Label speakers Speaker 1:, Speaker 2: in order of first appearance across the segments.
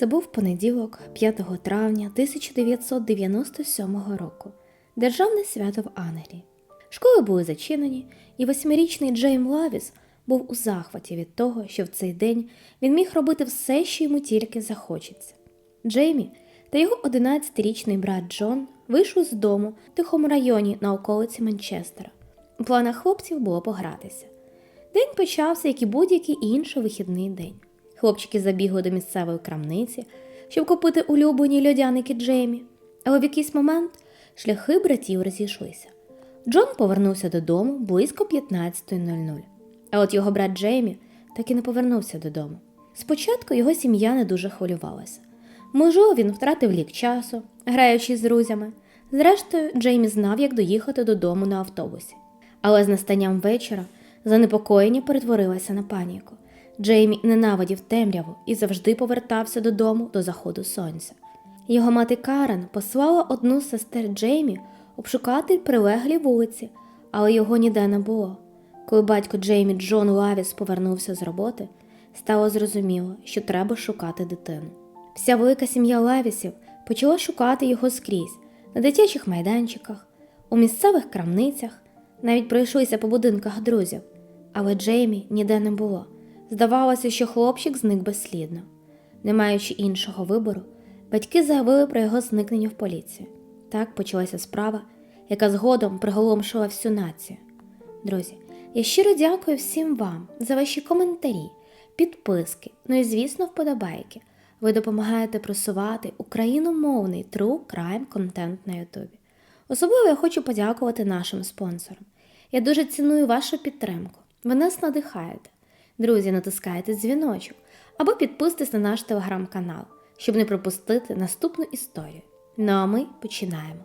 Speaker 1: Це був понеділок, 5 травня 1997 року, Державне свято в Англії. Школи були зачинені, і восьмирічний Джейм Лавіс був у захваті від того, що в цей день він міг робити все, що йому тільки захочеться. Джеймі та його 11-річний брат Джон вийшли з дому в тихому районі на околиці Манчестера. У планах хлопців було погратися. День почався, як і будь-який інший вихідний день. Хлопчики забігли до місцевої крамниці, щоб купити улюблені льодяники Джеймі, але в якийсь момент шляхи братів розійшлися. Джон повернувся додому близько 15.00, а от його брат Джеймі так і не повернувся додому. Спочатку його сім'я не дуже хвилювалася. Можливо, він втратив лік часу, граючи з друзями. Зрештою, Джеймі знав, як доїхати додому на автобусі. Але з настанням вечора занепокоєння перетворилося на паніку. Джеймі ненавидів темряву і завжди повертався додому до заходу сонця. Його мати Карен послала одну з сестер Джеймі обшукати прилеглі вулиці, але його ніде не було. Коли батько Джеймі Джон Лавіс повернувся з роботи, стало зрозуміло, що треба шукати дитину. Вся велика сім'я Лавісів почала шукати його скрізь на дитячих майданчиках, у місцевих крамницях, навіть пройшлися по будинках друзів, але Джеймі ніде не було. Здавалося, що хлопчик зник безслідно. Не маючи іншого вибору, батьки заявили про його зникнення в поліцію. Так почалася справа, яка згодом приголомшила всю націю. Друзі, я щиро дякую всім вам за ваші коментарі, підписки, ну і, звісно, вподобайки. Ви допомагаєте просувати україномовний true crime контент на Ютубі. Особливо я хочу подякувати нашим спонсорам. Я дуже ціную вашу підтримку. Ви нас надихаєте. Друзі, натискайте дзвіночок або підписуйтесь на наш телеграм-канал, щоб не пропустити наступну історію. Ну а ми починаємо.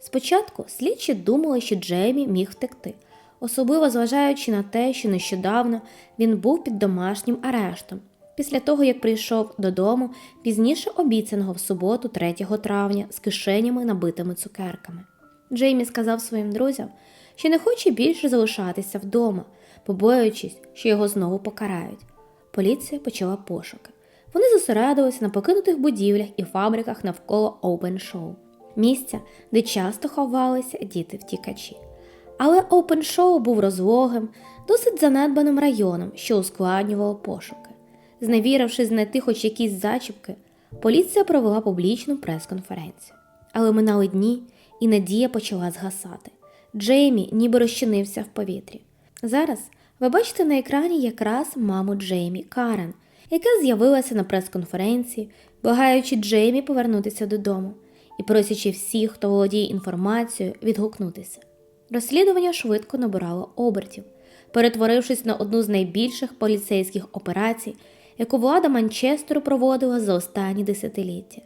Speaker 1: Спочатку слідчі думали, що Джеймі міг втекти, особливо зважаючи на те, що нещодавно він був під домашнім арештом, після того як прийшов додому пізніше обіцяного в суботу, 3 травня, з кишенями набитими цукерками. Джеймі сказав своїм друзям, що не хоче більше залишатися вдома, побоюючись, що його знову покарають. Поліція почала пошуки. Вони зосередилися на покинутих будівлях і фабриках навколо Show, місця, де часто ховалися діти-втікачі. Але Show був розлогим, досить занедбаним районом, що ускладнювало пошуки. Зневірившись знайти хоч якісь зачіпки, поліція провела публічну прес-конференцію. Але минали дні, і надія почала згасати. Джеймі ніби розчинився в повітрі. Зараз ви бачите на екрані якраз маму Джеймі Карен, яка з'явилася на прес-конференції, благаючи Джеймі повернутися додому і просячи всіх, хто володіє інформацією, відгукнутися. Розслідування швидко набирало обертів, перетворившись на одну з найбільших поліцейських операцій, яку влада Манчестеру проводила за останні десятиліття.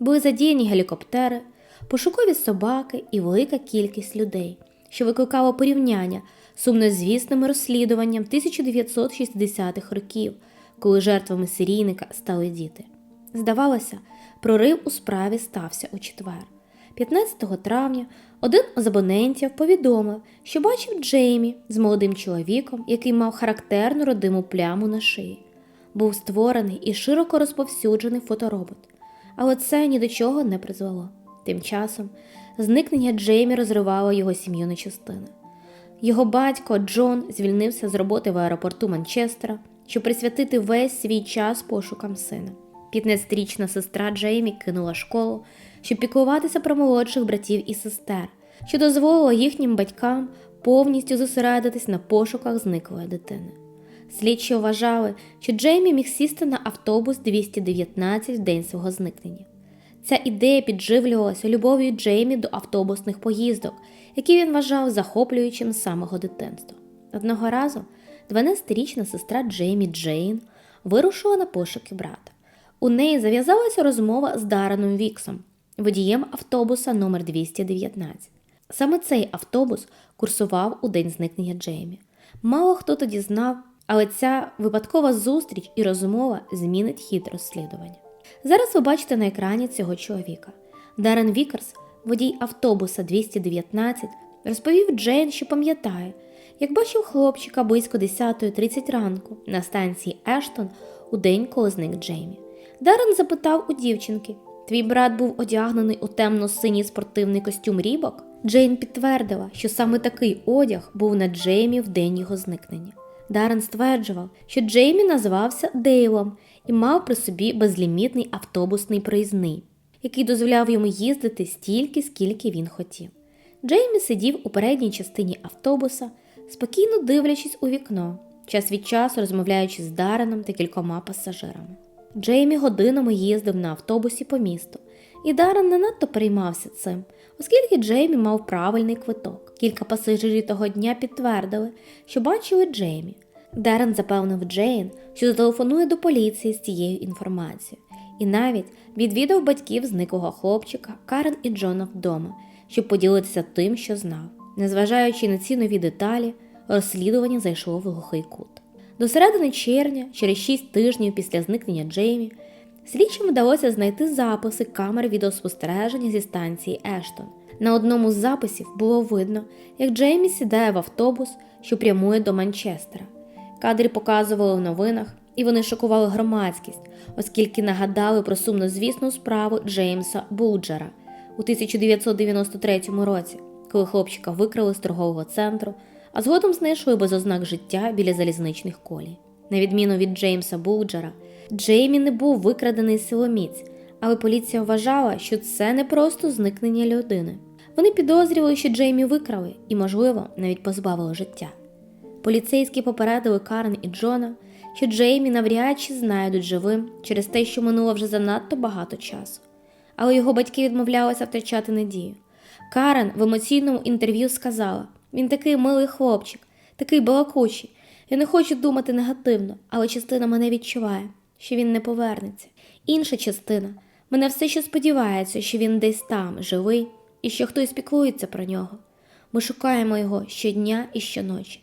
Speaker 1: Були задіяні гелікоптери, пошукові собаки і велика кількість людей, що викликало порівняння сумнозвісним розслідуванням 1960-х років, коли жертвами серійника стали діти. Здавалося, прорив у справі стався у четвер. 15 травня один з абонентів повідомив, що бачив Джеймі з молодим чоловіком, який мав характерну родиму пляму на шиї. Був створений і широко розповсюджений фоторобот, але це ні до чого не призвело. Тим часом зникнення Джеймі розривало його сім'ю на частини. Його батько Джон звільнився з роботи в аеропорту Манчестера, щоб присвятити весь свій час пошукам сина. 15-річна сестра Джеймі кинула школу, щоб піклуватися про молодших братів і сестер, що дозволило їхнім батькам повністю зосередитись на пошуках зниклої дитини. Слідчі вважали, що Джеймі міг сісти на автобус 219 в день свого зникнення. Ця ідея підживлювалася любов'ю Джеймі до автобусних поїздок, які він вважав захоплюючим з самого дитинства. Одного разу 12-річна сестра Джеймі Джейн вирушила на пошуки брата. У неї зав'язалася розмова з Дареном Віксом, водієм автобуса номер 219. Саме цей автобус курсував у день зникнення Джеймі. Мало хто тоді знав, але ця випадкова зустріч і розмова змінить хід розслідування. Зараз ви бачите на екрані цього чоловіка. Дарен Вікерс, водій автобуса 219, розповів Джейн, що пам'ятає, як бачив хлопчика близько 10.30 ранку на станції Ештон у день, коли зник Джеймі. Даррен запитав у дівчинки: Твій брат був одягнений у темно-синій спортивний костюм рібок? Джейн підтвердила, що саме такий одяг був на Джеймі в день його зникнення. Даррен стверджував, що Джеймі називався Дейлом і мав при собі безлімітний автобусний проїзний, який дозволяв йому їздити стільки, скільки він хотів. Джеймі сидів у передній частині автобуса, спокійно дивлячись у вікно, час від часу розмовляючи з Дареном та кількома пасажирами. Джеймі годинами їздив на автобусі по місту, і Даррен не надто переймався цим, оскільки Джеймі мав правильний квиток. Кілька пасажирів того дня підтвердили, що бачили Джеймі. Даррен запевнив Джейн, що зателефонує до поліції з цією інформацією, і навіть відвідав батьків зниклого хлопчика Карен і Джона вдома, щоб поділитися тим, що знав. Незважаючи на ці нові деталі, розслідування зайшло в глухий кут. До середини червня, через шість тижнів після зникнення Джеймі, слідчим вдалося знайти записи камер відеоспостереження зі станції Ештон. На одному з записів було видно, як Джеймі сідає в автобус, що прямує до Манчестера. Кадри показували в новинах, і вони шокували громадськість, оскільки нагадали про сумнозвісну справу Джеймса Булджера у 1993 році, коли хлопчика викрали з торгового центру, а згодом знайшли без ознак життя біля залізничних колій. На відміну від Джеймса Булджера, Джеймі не був викрадений силоміць, але поліція вважала, що це не просто зникнення людини. Вони підозрювали, що Джеймі викрали і, можливо, навіть позбавили життя. Поліцейські попередили Карен і Джона, що Джеймі навряд чи знайдуть живим через те, що минуло вже занадто багато часу. Але його батьки відмовлялися втрачати надію. Карен в емоційному інтерв'ю сказала: він такий милий хлопчик, такий балакучий. Я не хочу думати негативно, але частина мене відчуває, що він не повернеться. Інша частина мене все ще сподівається, що він десь там, живий, і що хтось піклується про нього. Ми шукаємо його щодня і щоночі.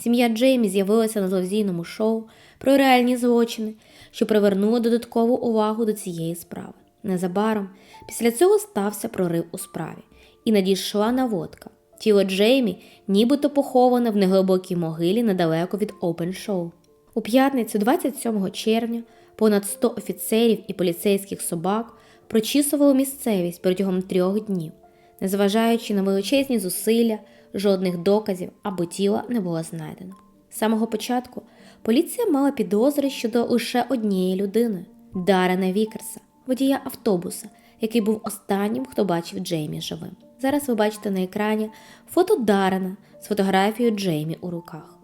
Speaker 1: Сім'я Джеймі з'явилася на телевізійному шоу про реальні злочини, що привернуло додаткову увагу до цієї справи. Незабаром після цього стався прорив у справі, і надійшла наводка. Тіло Джеймі нібито поховане в неглибокій могилі недалеко від Опен Шоу. У п'ятницю, 27 червня, понад 100 офіцерів і поліцейських собак прочісували місцевість протягом трьох днів, незважаючи на величезні зусилля, жодних доказів або тіла не було знайдено. З самого початку поліція мала підозри щодо лише однієї людини Дарена Вікерса, водія автобуса, який був останнім, хто бачив Джеймі живим. Зараз ви бачите на екрані фото Дарена з фотографією Джеймі у руках.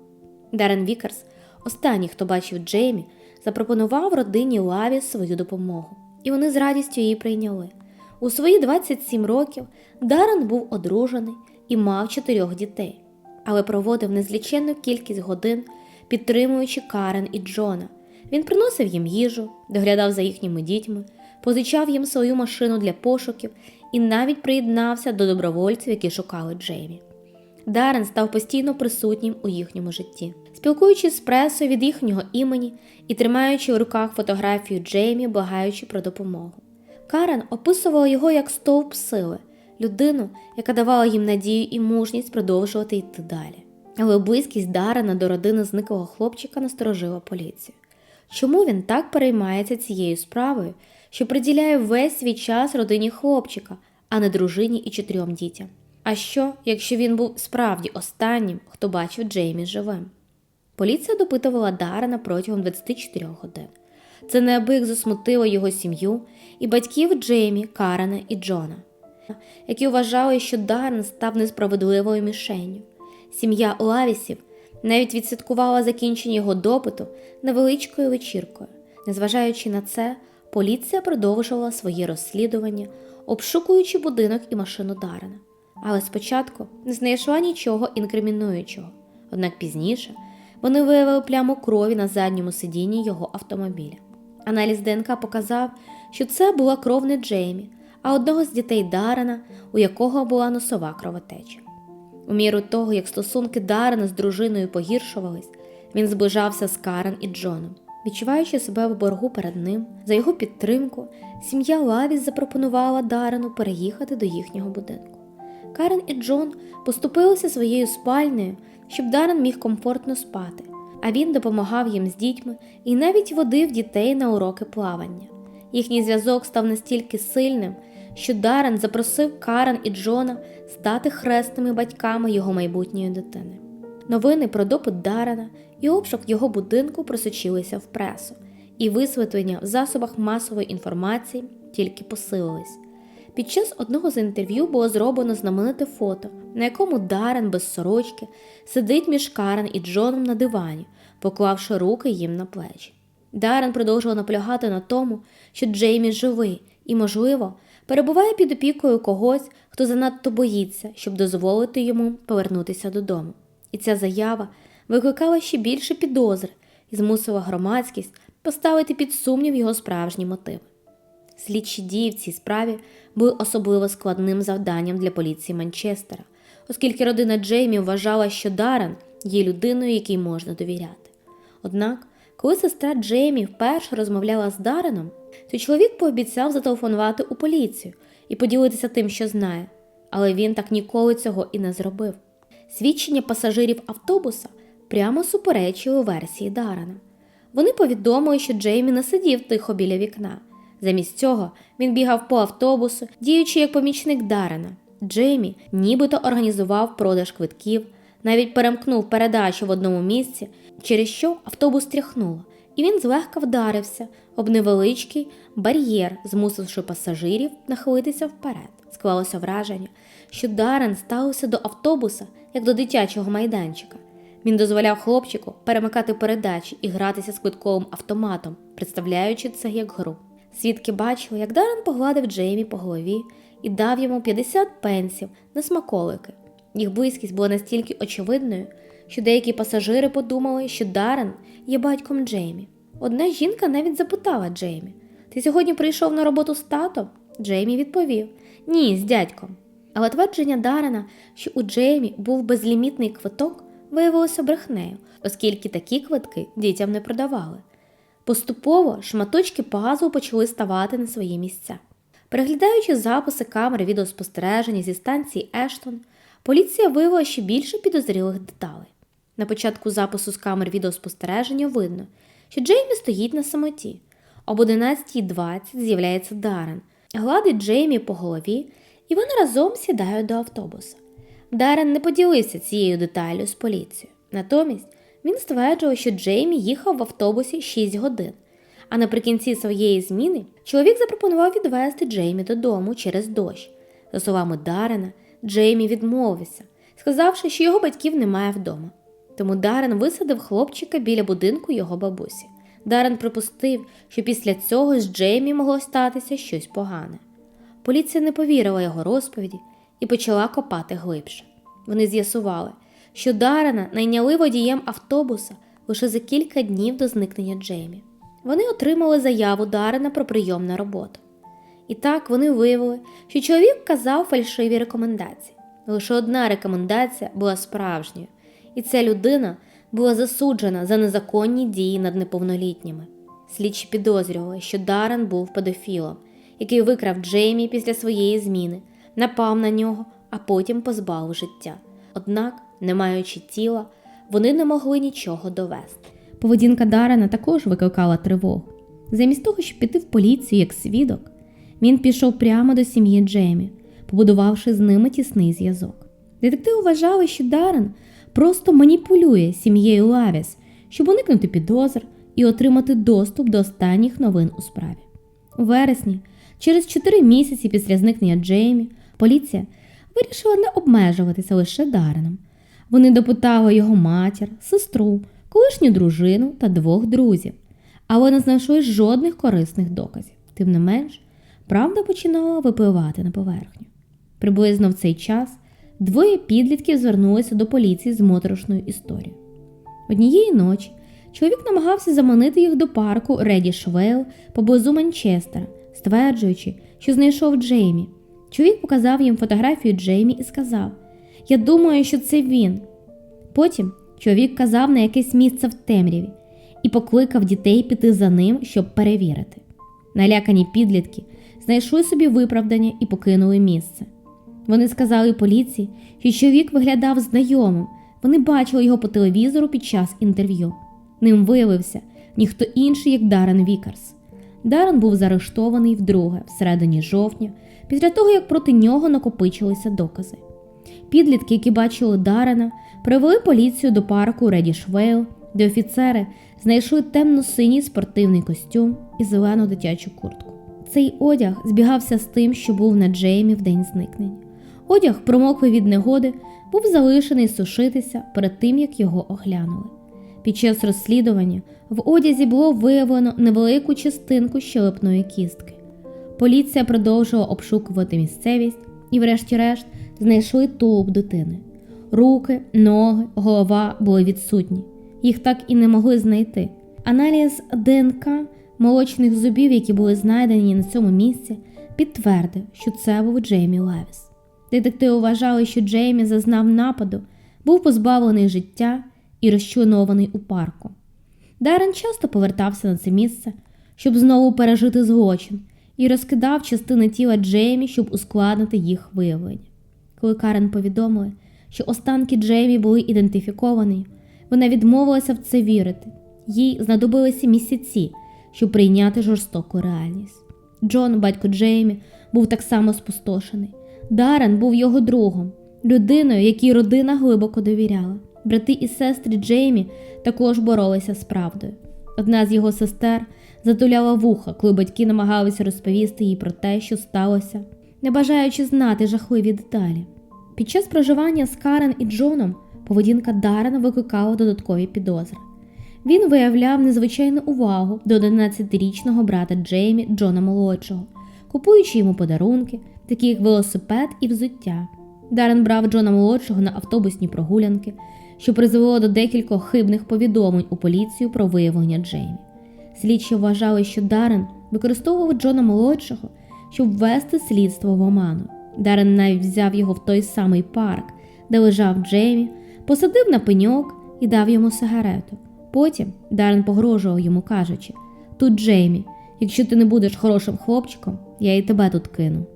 Speaker 1: Дарен Вікерс, останній, хто бачив Джеймі, запропонував родині Лаві свою допомогу, і вони з радістю її прийняли. У свої 27 років Дарен був одружений і мав чотирьох дітей, але проводив незліченну кількість годин, підтримуючи Карен і Джона. Він приносив їм їжу, доглядав за їхніми дітьми, позичав їм свою машину для пошуків і навіть приєднався до добровольців, які шукали Джеймі. Дарен став постійно присутнім у їхньому житті, спілкуючись з пресою від їхнього імені і тримаючи в руках фотографію Джеймі, благаючи про допомогу. Карен описувала його як стовп сили, людину, яка давала їм надію і мужність продовжувати йти далі. Але близькість Дарена до родини зниклого хлопчика насторожила поліцію. Чому він так переймається цією справою, що приділяє весь свій час родині хлопчика, а не дружині і чотирьом дітям? А що, якщо він був справді останнім, хто бачив Джеймі живим? Поліція допитувала Дарена протягом 24 годин. Це неабияк засмутило його сім'ю і батьків Джеймі, Карена і Джона, які вважали, що Дарен став несправедливою мішенню. Сім'я Лавісів навіть відсвяткувала закінчення його допиту невеличкою вечіркою. Незважаючи на це, поліція продовжувала своє розслідування, обшукуючи будинок і машину Дарена. Але спочатку не знайшла нічого інкримінуючого. Однак пізніше вони виявили пляму крові на задньому сидінні його автомобіля. Аналіз ДНК показав, що це була кров не Джеймі, а одного з дітей Дарена, у якого була носова кровотеча. У міру того, як стосунки Дарена з дружиною погіршувались, він зближався з Карен і Джоном. Відчуваючи себе в боргу перед ним, за його підтримку, сім'я Лавіс запропонувала Дарену переїхати до їхнього будинку. Карен і Джон поступилися своєю спальнею, щоб Дарен міг комфортно спати, а він допомагав їм з дітьми і навіть водив дітей на уроки плавання. Їхній зв'язок став настільки сильним, що Даррен запросив Карен і Джона стати хресними батьками його майбутньої дитини. Новини про допит Дарена і обшук його будинку просочилися в пресу, і висвітлення в засобах масової інформації тільки посилились. Під час одного з інтерв'ю було зроблено знамените фото, на якому Дарен без сорочки сидить між Карен і Джоном на дивані, поклавши руки їм на плечі. Дарен продовжував наполягати на тому, що Джеймі живий і, можливо, перебуває під опікою когось, хто занадто боїться, щоб дозволити йому повернутися додому. І ця заява викликала ще більше підозри і змусила громадськість поставити під сумнів його справжні мотиви. Слідчі дії в цій справі були особливо складним завданням для поліції Манчестера, оскільки родина Джеймі вважала, що Даррен є людиною, якій можна довіряти. Однак, коли сестра Джеймі вперше розмовляла з Дарреном, то чоловік пообіцяв зателефонувати у поліцію і поділитися тим, що знає, але він так ніколи цього і не зробив. Свідчення пасажирів автобуса прямо суперечили версії Даррена. Вони повідомили, що Джеймі не сидів тихо біля вікна. Замість цього він бігав по автобусу, діючи як помічник Дарена. Джеймі нібито організував продаж квитків, навіть перемкнув передачу в одному місці, через що автобус тряхнуло, і він злегка вдарився об невеличкий бар'єр, змусивши пасажирів нахилитися вперед. Склалося враження, що Дарен ставився до автобуса як до дитячого майданчика. Він дозволяв хлопчику перемикати передачі і гратися з квитковим автоматом, представляючи це як гру. Свідки бачили, як Даррен погладив Джеймі по голові і дав йому 50 пенсів на смаколики. Їх близькість була настільки очевидною, що деякі пасажири подумали, що Даррен є батьком Джеймі. Одна жінка навіть запитала Джеймі: Ти сьогодні прийшов на роботу з татом? Джеймі відповів: Ні, з дядьком. Але твердження Дарена, що у Джеймі був безлімітний квиток, виявилося брехнею, оскільки такі квитки дітям не продавали. Поступово шматочки пазу почали ставати на свої місця. Переглядаючи записи камери відеоспостереження зі станції Ештон, поліція виявила ще більше підозрілих деталей. На початку запису з камер відеоспостереження видно, що Джеймі стоїть на самоті. Об 11.20 з'являється Даррен, гладить Джеймі по голові, і вони разом сідають до автобуса. Даррен не поділився цією деталлю з поліцією. Натомість він стверджував, що Джеймі їхав в автобусі 6 годин. А наприкінці своєї зміни чоловік запропонував відвезти Джеймі додому через дощ. За словами Дарена, Джеймі відмовився, сказавши, що його батьків немає вдома. Тому Дарен висадив хлопчика біля будинку його бабусі. Дарен припустив, що після цього з Джеймі могло статися щось погане. Поліція не повірила його розповіді і почала копати глибше. Вони з'ясували, що Дарена найняли водієм автобуса лише за кілька днів до зникнення Джеймі. Вони отримали заяву Дарена про прийом на роботу. І так вони виявили, що чоловік казав фальшиві рекомендації. Лише одна рекомендація була справжньою, і ця людина була засуджена за незаконні дії над неповнолітніми. Слідчі підозрювали, що Дарен був педофілом, який викрав Джеймі після своєї зміни, напав на нього, а потім позбавив життя. Однак, не маючи тіла, вони не могли нічого довести. Поведінка Дарена також викликала тривогу. Замість того, щоб піти в поліцію як свідок, він пішов прямо до сім'ї Джеймі, побудувавши з ними тісний зв'язок. Детективи вважали, що Дарен просто маніпулює сім'єю Лавіс, щоб уникнути підозр і отримати доступ до останніх новин у справі. У вересні, через 4 місяці після зникнення Джеймі, поліція вирішила не обмежуватися лише Дареном. Вони допитали його матір, сестру, колишню дружину та двох друзів, але не знайшли жодних корисних доказів. Тим не менш, правда починала випливати на поверхню. Приблизно в цей час двоє підлітків звернулися до поліції з моторошною історією. Однієї ночі чоловік намагався заманити їх до парку Реді Швейл поблизу Манчестера, стверджуючи, що знайшов Джеймі. Чоловік показав їм фотографію Джеймі і сказав: Я думаю, що це він. Потім чоловік казав на якесь місце в темряві і покликав дітей піти за ним, щоб перевірити. Налякані підлітки знайшли собі виправдання і покинули місце. Вони сказали поліції, що чоловік виглядав знайомим, вони бачили його по телевізору під час інтерв'ю. Ним виявився ніхто інший, як Дарен Вікарс. Даррен був заарештований вдруге, всередині жовтня, після того як проти нього накопичилися докази. Підлітки, які бачили Дарена, привели поліцію до парку Редішвейл, де офіцери знайшли темно-синій спортивний костюм і зелену дитячу куртку. Цей одяг збігався з тим, що був на Джеймі в день зникнення. Одяг, промоклий від негоди, був залишений сушитися перед тим, як його оглянули. Під час розслідування в одязі було виявлено невелику частинку щелепної кістки. Поліція продовжувала обшукувати місцевість і, врешті-решт, знайшли тулуб дитини. Руки, ноги, голова були відсутні. Їх так і не могли знайти. Аналіз ДНК молочних зубів, які були знайдені на цьому місці, підтвердив, що це був Джеймі Левіс. Детективи вважали, що Джеймі зазнав нападу, був позбавлений життя і розчленований у парку. Даррен часто повертався на це місце, щоб знову пережити злочин, і розкидав частини тіла Джеймі, щоб ускладнити їх виявлення. Коли Карен повідомили, що останки Джеймі були ідентифіковані, вона відмовилася в це вірити. Їй знадобилися місяці, щоб прийняти жорстоку реальність. Джон, батько Джеймі, був так само спустошений. Даррен був його другом, людиною, якій родина глибоко довіряла. Брати і сестри Джеймі також боролися з правдою. Одна з його сестер затуляла вуха, коли батьки намагалися розповісти їй про те, що сталося, не бажаючи знати жахливі деталі. Під час проживання з Карен і Джоном поведінка Даррена викликала додаткові підозри. Він виявляв незвичайну увагу до 11-річного брата Джеймі Джона молодшого, купуючи йому подарунки, такі як велосипед і взуття. Даррен брав Джона молодшого на автобусні прогулянки, що призвело до декількох хибних повідомлень у поліцію про виявлення Джеймі. Слідчі вважали, що Даррен використовував Джона молодшого, щоб ввести слідство в оману. Даррен навіть взяв його в той самий парк, де лежав Джеймі, посадив на пеньок і дав йому сигарету. Потім Даррен погрожував йому, кажучи: Тут Джеймі, якщо ти не будеш хорошим хлопчиком, я і тебе тут кину.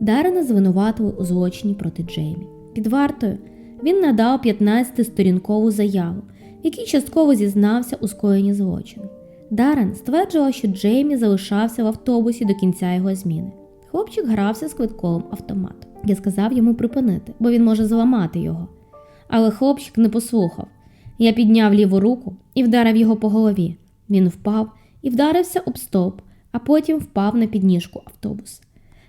Speaker 1: Даррена звинуватили у злочині проти Джеймі. Під вартою він надав 15-сторінкову заяву, в якій частково зізнався у скоєнні злочину. Даррен стверджував, що Джеймі залишався в автобусі до кінця його зміни. Хлопчик грався з квитковим автоматом. Я сказав йому припинити, бо він може зламати його. Але хлопчик не послухав. Я підняв ліву руку і вдарив його по голові. Він впав і вдарився об стовп, а потім впав на підніжку автобуса.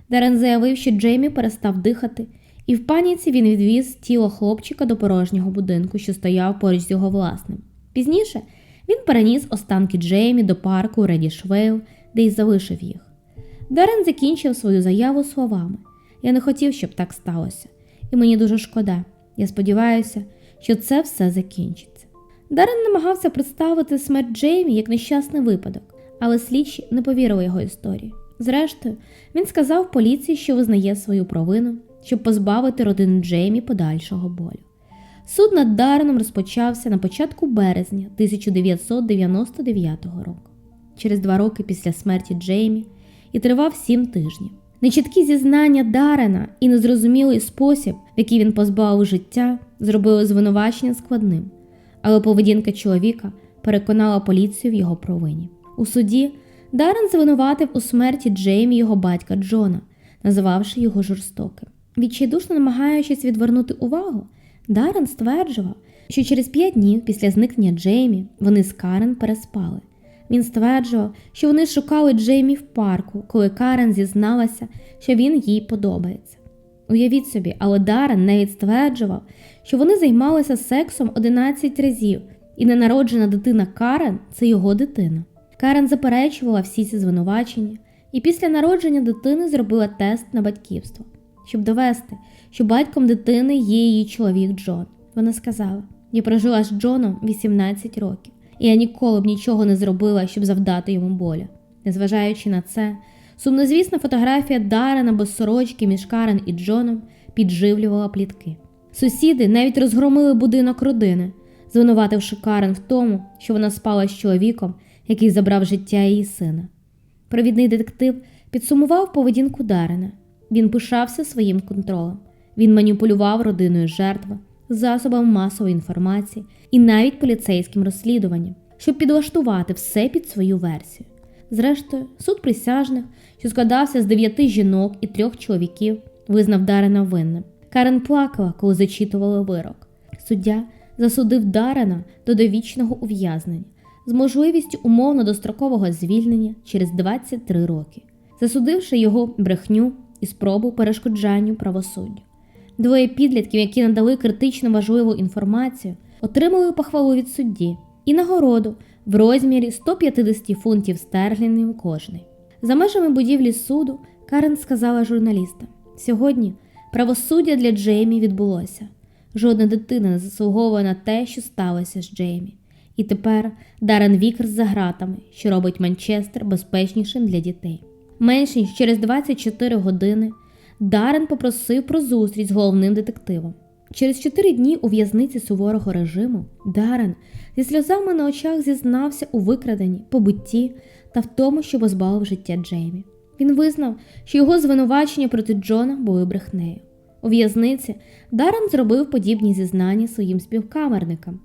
Speaker 1: Дарен заявив, що Джеймі перестав дихати, і в паніці він відвіз тіло хлопчика до порожнього будинку, що стояв поруч з його власним. Пізніше він переніс останки Джеймі до парку Редішвейл, де й залишив їх. Дарен закінчив свою заяву словами: Я не хотів, щоб так сталося, і мені дуже шкода. Я сподіваюся, що це все закінчиться. Дарен намагався представити смерть Джеймі як нещасний випадок, але слідчі не повірили його історії. Зрештою, він сказав поліції, що визнає свою провину, щоб позбавити родину Джеймі подальшого болю. Суд над Дареном розпочався на початку березня 1999 року, через два роки після смерті Джеймі, і тривав сім тижнів. Нечіткі зізнання Дарена і незрозумілий спосіб, в який він позбавив життя, зробили звинувачення складним, але поведінка чоловіка переконала поліцію в його провині. У суді Дарен звинуватив у смерті Джеймі його батька Джона, називавши його жорстоким. Відчайдушно намагаючись відвернути увагу, Дарен стверджував, що через п'ять днів після зникнення Джеймі вони з Карен переспали. Він стверджував, що вони шукали Джеймі в парку, коли Карен зізналася, що він їй подобається. Уявіть собі, але Дарен навіть стверджував, що вони займалися сексом 11 разів, і ненароджена дитина Карен це його дитина. Карен заперечувала всі ці звинувачення і після народження дитини зробила тест на батьківство, щоб довести, що батьком дитини є її чоловік Джон. Вона сказала: Я прожила з Джоном 18 років, і я ніколи б нічого не зробила, щоб завдати йому болю. Незважаючи на це, сумнозвісна фотографія Дарена без сорочки між Карен і Джоном підживлювала плітки. Сусіди навіть розгромили будинок родини, звинувативши Карен в тому, що вона спала з чоловіком, який забрав життя її сина. Провідний детектив підсумував поведінку Дарена. Він пишався своїм контролем. Він маніпулював родиною жертви, засобами масової інформації і навіть поліцейським розслідуванням, щоб підлаштувати все під свою версію. Зрештою, суд присяжних, що складався з дев'яти жінок і трьох чоловіків, визнав Дарена винним. Карен плакала, коли зачитували вирок. Суддя засудив Дарена до довічного ув'язнення з можливістю умовно дострокового звільнення через 23 роки, засудивши його брехню і спробу перешкоджанню правосуддю. Двоє підлітків, які надали критично важливу інформацію, отримали похвалу від судді і нагороду в розмірі 150 фунтів стерлінгів кожний. За межами будівлі суду Карен сказала журналістам: сьогодні правосуддя для Джеймі відбулося. Жодна дитина не заслуговує на те, що сталося з Джеймі. І тепер Дарен Вікерс за гратами, що робить Манчестер безпечнішим для дітей. Менш ніж через 24 години Дарен попросив про зустріч з головним детективом. Через чотири дні у в'язниці суворого режиму Дарен зі сльозами на очах зізнався у викраденні, побитті та в тому, що позбавив життя Джеймі. Він визнав, що його звинувачення проти Джона були брехнею. У в'язниці Дарен зробив подібні зізнання своїм співкамерникам,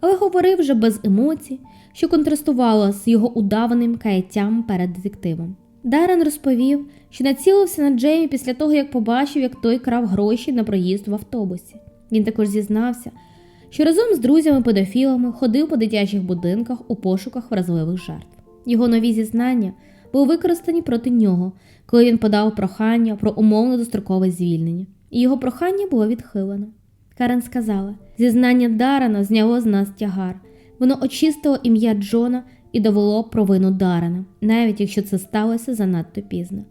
Speaker 1: але говорив вже без емоцій, що контрастувало з його удаваним каяттям перед детективом. Дарен розповів, що націлився на Джеймі після того, як побачив, як той крав гроші на проїзд в автобусі. Він також зізнався, що разом з друзями-педофілами ходив по дитячих будинках у пошуках вразливих жертв. Його нові зізнання були використані проти нього, коли він подав прохання про умовно дострокове звільнення, і його прохання було відхилено. Карен сказала: зізнання Дарена зняло з нас тягар. Воно очистило ім'я Джона і довело провину Дарена, навіть якщо це сталося занадто пізно.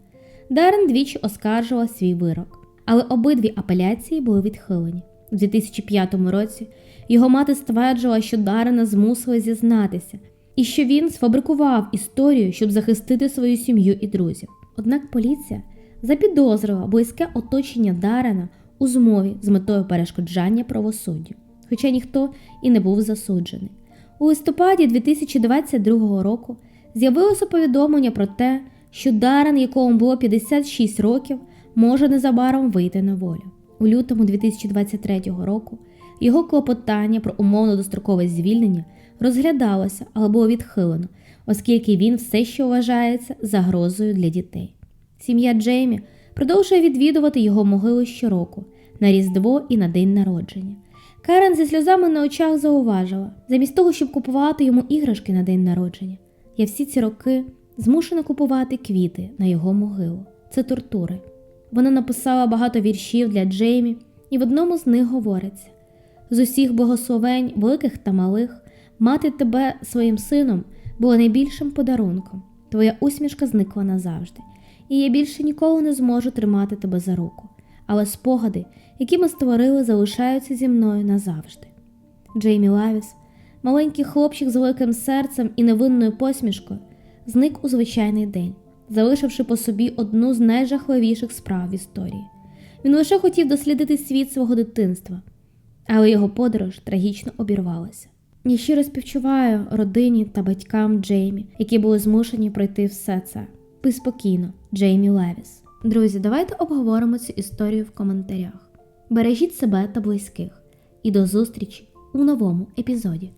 Speaker 1: Дарен двічі оскаржував свій вирок, але обидві апеляції були відхилені. У 2005 році його мати стверджувала, що Дарена змусили зізнатися, і що він сфабрикував історію, щоб захистити свою сім'ю і друзів. Однак поліція запідозрила близьке оточення Дарена у змові з метою перешкоджання правосуддю, хоча ніхто і не був засуджений. У листопаді 2022 року з'явилося повідомлення про те, що Дарен, якому було 56 років, може незабаром вийти на волю. У лютому 2023 року його клопотання про умовно дострокове звільнення розглядалося, але було відхилено, оскільки він все ще вважається загрозою для дітей. Сім'я Джеймі продовжує відвідувати його могилу щороку на Різдво і на день народження. Карен зі сльозами на очах зауважила, замість того, щоб купувати йому іграшки на день народження, я всі ці роки змушена купувати квіти на його могилу. Це тортури. Вона написала багато віршів для Джеймі, і в одному з них говориться: з усіх богословень, великих та малих, мати тебе своїм сином було найбільшим подарунком. Твоя усмішка зникла назавжди, і я більше ніколи не зможу тримати тебе за руку. Але спогади, які ми створили, залишаються зі мною назавжди. Джеймі Лавіс, маленький хлопчик з великим серцем і невинною посмішкою, зник у звичайний день, залишивши по собі одну з найжахливіших справ в історії. Він лише хотів дослідити світ свого дитинства, але його подорож трагічно обірвалася. Я щиро співчуваю родині та батькам Джеймі, які були змушені пройти все це. Пи спокійно, Джеймі Левіс. Друзі, давайте обговоримо цю історію в коментарях. Бережіть себе та близьких. І до зустрічі у новому епізоді.